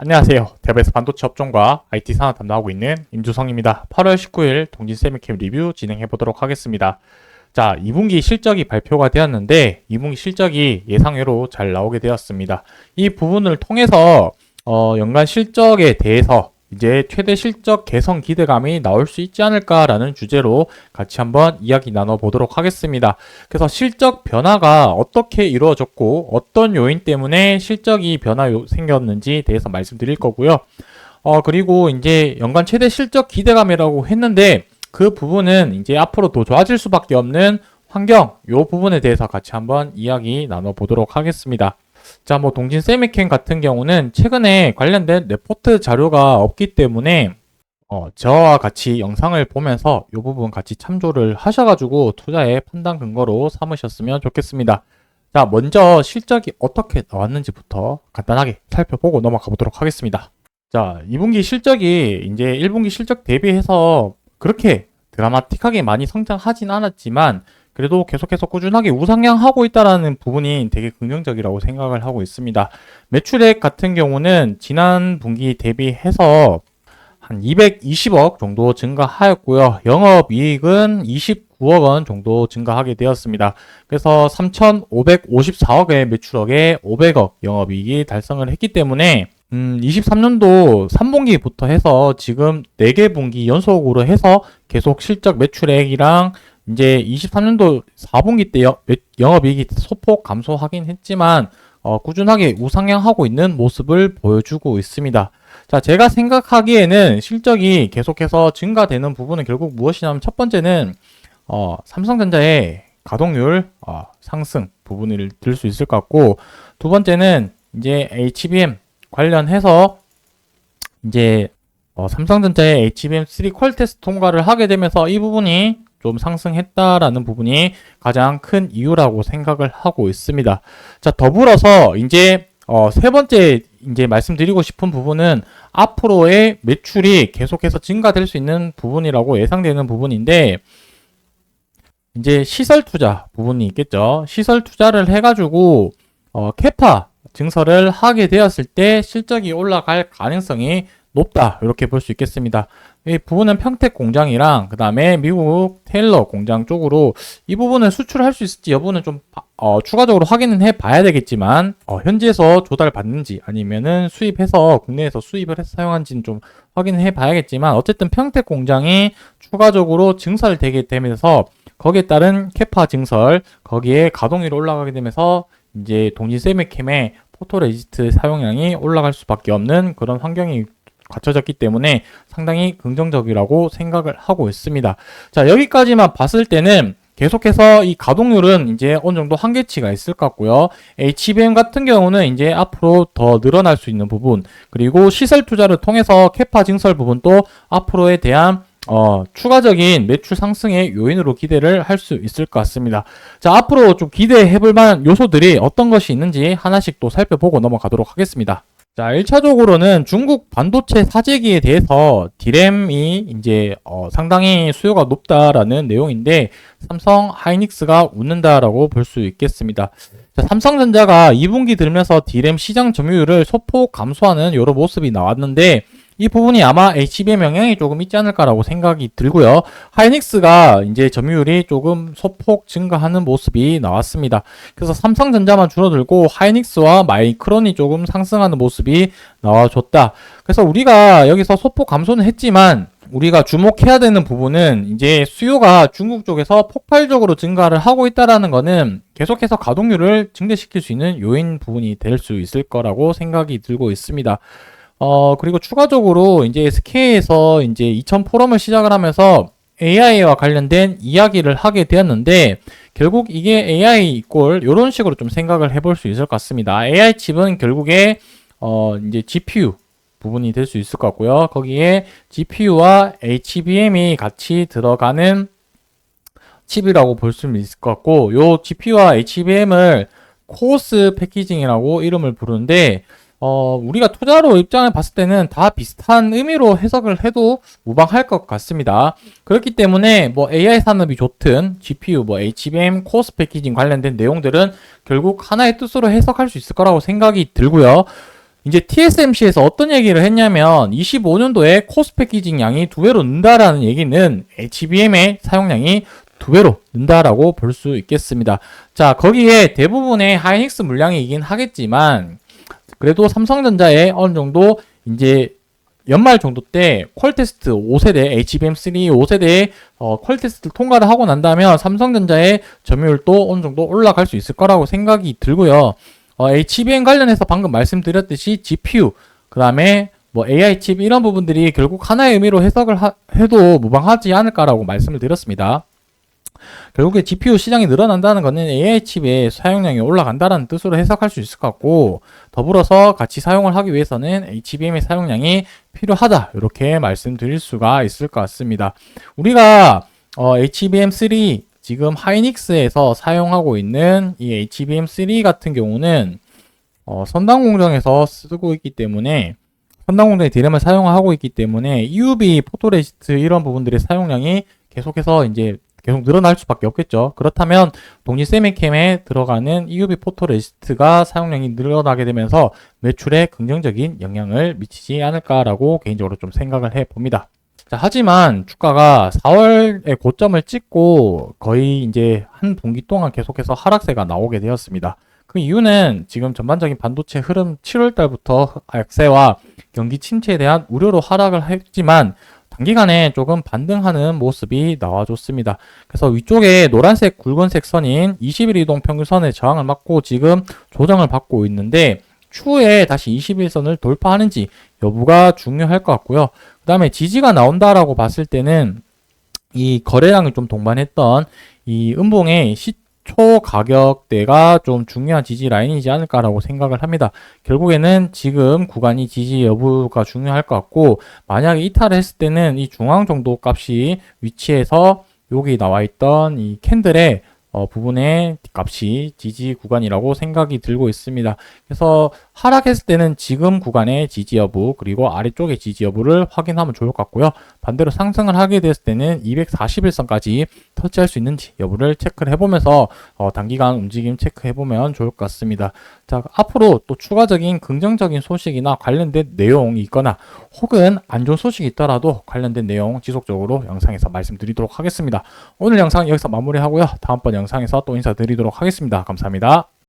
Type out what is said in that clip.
안녕하세요. 대베스 반도체 업종과 IT 산업 담당하고 있는 임주성입니다. 8월 19일 동진 세미캠 리뷰 진행해 보도록 하겠습니다. 자, 2분기 실적이 발표가 되었는데 2분기 실적이 예상외로 잘 나오게 되었습니다. 이 부분을 통해서 어, 연간 실적에 대해서 이제 최대 실적 개선 기대감이 나올 수 있지 않을까라는 주제로 같이 한번 이야기 나눠 보도록 하겠습니다. 그래서 실적 변화가 어떻게 이루어졌고 어떤 요인 때문에 실적이 변화 요- 생겼는지 대해서 말씀드릴 거고요. 어, 그리고 이제 연간 최대 실적 기대감이라고 했는데 그 부분은 이제 앞으로 더 좋아질 수밖에 없는 환경, 요 부분에 대해서 같이 한번 이야기 나눠 보도록 하겠습니다. 자, 뭐 동진 세미캠 같은 경우는 최근에 관련된 레포트 자료가 없기 때문에 어, 저와 같이 영상을 보면서 이 부분 같이 참조를 하셔가지고 투자의 판단 근거로 삼으셨으면 좋겠습니다. 자, 먼저 실적이 어떻게 나왔는지부터 간단하게 살펴보고 넘어가 보도록 하겠습니다. 자, 2분기 실적이 이제 1분기 실적 대비해서 그렇게 드라마틱하게 많이 성장하진 않았지만 그래도 계속해서 꾸준하게 우상향하고 있다라는 부분이 되게 긍정적이라고 생각을 하고 있습니다. 매출액 같은 경우는 지난 분기 대비해서 한 220억 정도 증가하였고요. 영업이익은 29억 원 정도 증가하게 되었습니다. 그래서 3,554억의 매출액에 500억 영업이익이 달성을 했기 때문에 음, 23년도 3분기부터 해서 지금 4개 분기 연속으로 해서 계속 실적 매출액이랑 이제 23년도 4분기 때 영업이익이 소폭 감소하긴 했지만 어, 꾸준하게 우상향하고 있는 모습을 보여주고 있습니다. 자, 제가 생각하기에는 실적이 계속해서 증가되는 부분은 결국 무엇이냐면 첫 번째는 어, 삼성전자의 가동률 어, 상승 부분을 들 수 있을 것 같고 두 번째는 이제 HBM 관련해서 이제 어, 삼성전자의 HBM3 퀄 테스트 통과를 하게 되면서 이 부분이 좀 상승했다라는 부분이 가장 큰 이유라고 생각을 하고 있습니다. 자, 더불어서 이제 어, 세 번째 이제 말씀드리고 싶은 부분은 앞으로의 매출이 계속해서 증가될 수 있는 부분이라고 예상되는 부분인데 이제 시설 투자 부분이 있겠죠. 시설 투자를 해가지고 어, 캐파 증설을 하게 되었을 때 실적이 올라갈 가능성이 높다 이렇게 볼 수 있겠습니다. 이 부분은 평택 공장이랑 그 다음에 미국 테일러 공장 쪽으로 이 부분을 수출할 수 있을지 여부는 좀 바- 어, 추가적으로 확인은 해 봐야 되겠지만 어, 현지에서 조달 받는지 아니면은 수입해서 국내에서 수입을 해서 사용한지는 좀 확인을 해 봐야겠지만 어쨌든 평택 공장이 추가적으로 증설되게 되면서 거기에 따른 캐파 증설 거기에 가동률이 올라가게 되면서 이제 동지 세미캠의 포토레지스트 사용량이 올라갈 수밖에 없는 그런 환경이 갖춰졌기 때문에 상당히 긍정적이라고 생각을 하고 있습니다. 자, 여기까지만 봤을 때는 계속해서 이 가동률은 이제 어느 정도 한계치가 있을 것 같고요. HBM 같은 경우는 이제 앞으로 더 늘어날 수 있는 부분, 그리고 시설 투자를 통해서 캐파 증설 부분도 앞으로에 대한 어, 추가적인 매출 상승의 요인으로 기대를 할 수 있을 것 같습니다. 자, 앞으로 좀 기대해 볼 만한 요소들이 어떤 것이 있는지 하나씩 또 살펴보고 넘어가도록 하겠습니다. 자, 1차적으로는 중국 반도체 사재기에 대해서 디램이 이제 어, 상당히 수요가 높다라는 내용인데 삼성 하이닉스가 웃는다라고 볼 수 있겠습니다. 자, 삼성전자가 2분기 들면서 디램 시장 점유율을 소폭 감소하는 여러 모습이 나왔는데 이 부분이 아마 HBM 영향이 조금 있지 않을까라고 생각이 들고요. 하이닉스가 이제 점유율이 조금 소폭 증가하는 모습이 나왔습니다. 그래서 삼성전자만 줄어들고 하이닉스와 마이크론이 조금 상승하는 모습이 나와줬다. 그래서 우리가 여기서 소폭 감소는 했지만 우리가 주목해야 되는 부분은 이제 수요가 중국 쪽에서 폭발적으로 증가를 하고 있다라는 거는 계속해서 가동률을 증대시킬 수 있는 요인 부분이 될 수 있을 거라고 생각이 들고 있습니다. 어, 그리고 추가적으로 이제 SK에서 이제 2000 포럼을 시작을 하면서 AI와 관련된 이야기를 하게 되었는데 결국 이게 AI 이꼴 이런 식으로 좀 생각을 해볼 수 있을 것 같습니다. AI 칩은 결국에 어, 이제 GPU 부분이 될 수 있을 것 같고요. 거기에 GPU와 HBM이 같이 들어가는 칩이라고 볼 수 있을 것 같고 요 GPU와 HBM을 코어스 패키징이라고 이름을 부르는데 어, 우리가 투자로 입장을 봤을 때는 다 비슷한 의미로 해석을 해도 무방할 것 같습니다. 그렇기 때문에 뭐 AI 산업이 좋든 GPU, 뭐 HBM, 코스 패키징 관련된 내용들은 결국 하나의 뜻으로 해석할 수 있을 거라고 생각이 들고요. 이제 TSMC에서 어떤 얘기를 했냐면 25년도에 코스 패키징 양이 두 배로 는다라는 얘기는 HBM의 사용량이 두 배로 는다라고 볼 수 있겠습니다. 자, 거기에 대부분의 하이닉스 물량이긴 하겠지만 그래도 삼성전자에 어느 정도 이제 연말 정도 때 퀄 테스트 5세대 HBM3 5세대의 어, 퀄 테스트를 통과를 하고 난다면 삼성전자의 점유율도 어느 정도 올라갈 수 있을 거라고 생각이 들고요. 어, HBM 관련해서 방금 말씀드렸듯이 GPU 그 다음에 뭐 AI 칩 이런 부분들이 결국 하나의 의미로 해석을 하- 해도 무방하지 않을까라고 말씀을 드렸습니다. 결국에 GPU 시장이 늘어난다는 것은 AI 칩의 사용량이 올라간다는 뜻으로 해석할 수 있을 것 같고 더불어서 같이 사용을 하기 위해서는 HBM의 사용량이 필요하다 이렇게 말씀드릴 수가 있을 것 같습니다. 우리가 어, HBM3 지금 하이닉스에서 사용하고 있는 이 HBM3 같은 경우는 어, 선당 공정에서 쓰고 있기 때문에 선당 공정의 디램을 사용하고 있기 때문에 EUV 포토레시스트 이런 부분들의 사용량이 계속해서 이제 계속 늘어날 수밖에 없겠죠. 그렇다면 동지 세미캠에 들어가는 EUV 포토레시스트가 사용량이 늘어나게 되면서 매출에 긍정적인 영향을 미치지 않을까라고 개인적으로 좀 생각을 해 봅니다. 자, 하지만 주가가 4월에 고점을 찍고 거의 이제 한 분기 동안 계속해서 하락세가 나오게 되었습니다. 그 이유는 지금 전반적인 반도체 흐름 7월 달부터 약세와 경기 침체에 대한 우려로 하락을 했지만 단기간에 조금 반등하는 모습이 나와줬습니다. 그래서 위쪽에 노란색 굵은색 선인 20일 이동 평균선의 저항을 맞고 지금 조정을 받고 있는데 추후에 다시 21선을 돌파하는지 여부가 중요할 것 같고요. 그 다음에 지지가 나온다라고 봤을 때는 이 거래량을 좀 동반했던 이 음봉의 시 초 가격대가 좀 중요한 지지 라인이지 않을까라고 생각을 합니다. 결국에는 지금 구간이 지지 여부가 중요할 것 같고 만약에 이탈을 했을 때는 이 중앙 정도 값이 위치해서 여기 나와 있던 이 캔들의 어, 부분의 값이 지지 구간이라고 생각이 들고 있습니다. 그래서 하락했을 때는 지금 구간의 지지 여부 그리고 아래쪽의 지지 여부를 확인하면 좋을 것 같고요. 반대로 상승을 하게 됐을 때는 241선까지 터치할 수 있는지 여부를 체크를 해보면서 어, 단기간 움직임 체크해보면 좋을 것 같습니다. 자 앞으로 또 추가적인 긍정적인 소식이나 관련된 내용이 있거나 혹은 안 좋은 소식이 있더라도 관련된 내용 지속적으로 영상에서 말씀드리도록 하겠습니다. 오늘 영상 여기서 마무리하고요. 다음번 영상에서 또 인사드리도록 하겠습니다. 감사합니다.